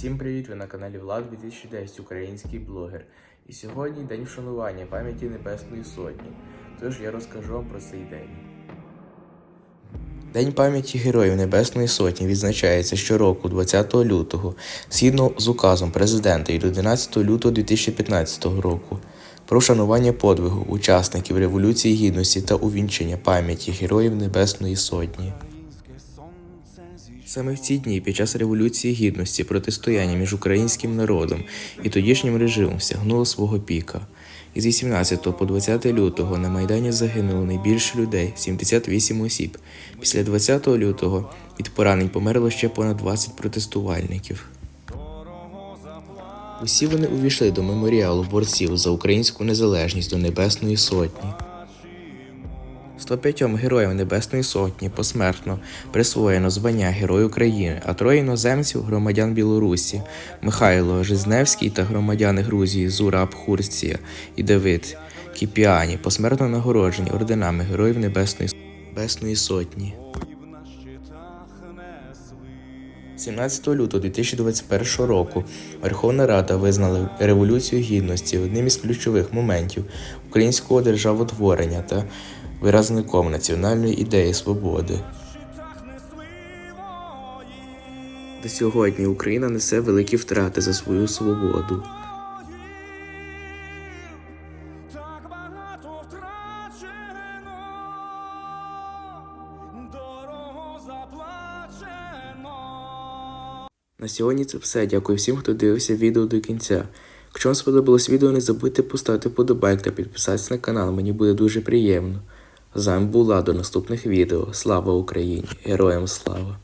Всім привіт! Ви на каналі Влад 2010, український блогер. І сьогодні день вшанування пам'яті Небесної Сотні. Тож я розкажу вам про цей день. День пам'яті Героїв Небесної Сотні відзначається щороку 20 лютого, згідно з указом президента від 11 лютого 2015 року про вшанування подвигу учасників Революції Гідності та увінчення пам'яті Героїв Небесної Сотні. Саме в ці дні під час Революції Гідності протистояння між українським народом і тодішнім режимом сягнуло свого піка. Із 18 по 20 лютого на Майдані загинуло найбільше людей 78 осіб. Після 20 лютого від поранень померло ще понад 20 протестувальників. Усі вони увійшли до меморіалу борців за українську незалежність до Небесної Сотні. 105 героям Небесної Сотні посмертно присвоєно звання Герой України, а троє іноземців громадян Білорусі Михайло Жизневський та громадяни Грузії Зураб Хурція і Давид Кіпіані посмертно нагороджені орденами Героїв Небесної, Небесної Сотні. 17 лютого 2021 року Верховна Рада визнала Революцію Гідності одним із ключових моментів українського державотворення та виразником національної ідеї свободи. До сьогодні Україна несе великі втрати за свою свободу. На сьогодні це все. Дякую всім, хто дивився відео до кінця. Якщо вам сподобалось відео, не забудьте поставити подобайк та підписатися на канал, мені буде дуже приємно. З вами була до наступних відео. Слава Україні! Героям слава!